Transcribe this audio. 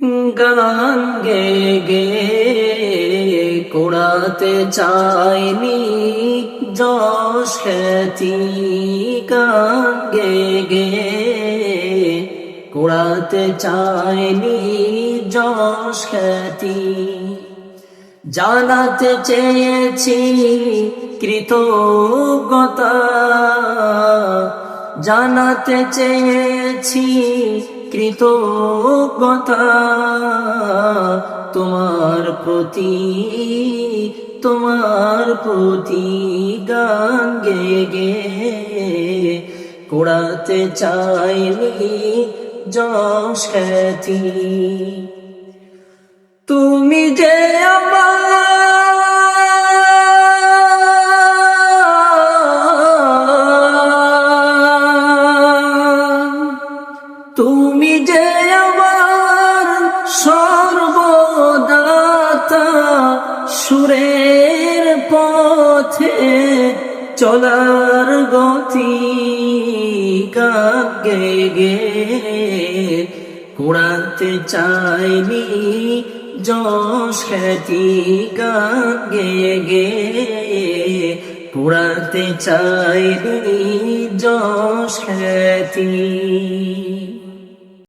গান গে গে কোড়াতে চাইনি যশ খ্যাতি গান গে গে কোড়াতে চাইনি যশ খ্যাতি জানাতে চেয়েছি কৃতজ্ঞতা জানাতে চেয়েছি কৃতজ্ঞতা তোমার প্রতি তোমার প্রতি গান গে গে। কোড়াতে চাইনি যশ খ্যাতি। তুমি যে আমার, তুমি যে আমার সর্বদাতা সুরের পথে চলার গতি গে গে? কুড়াতে চাইনি যশ খ্যাতি গে গে? কুড়াতে চাইনি যশ খ্যাতি।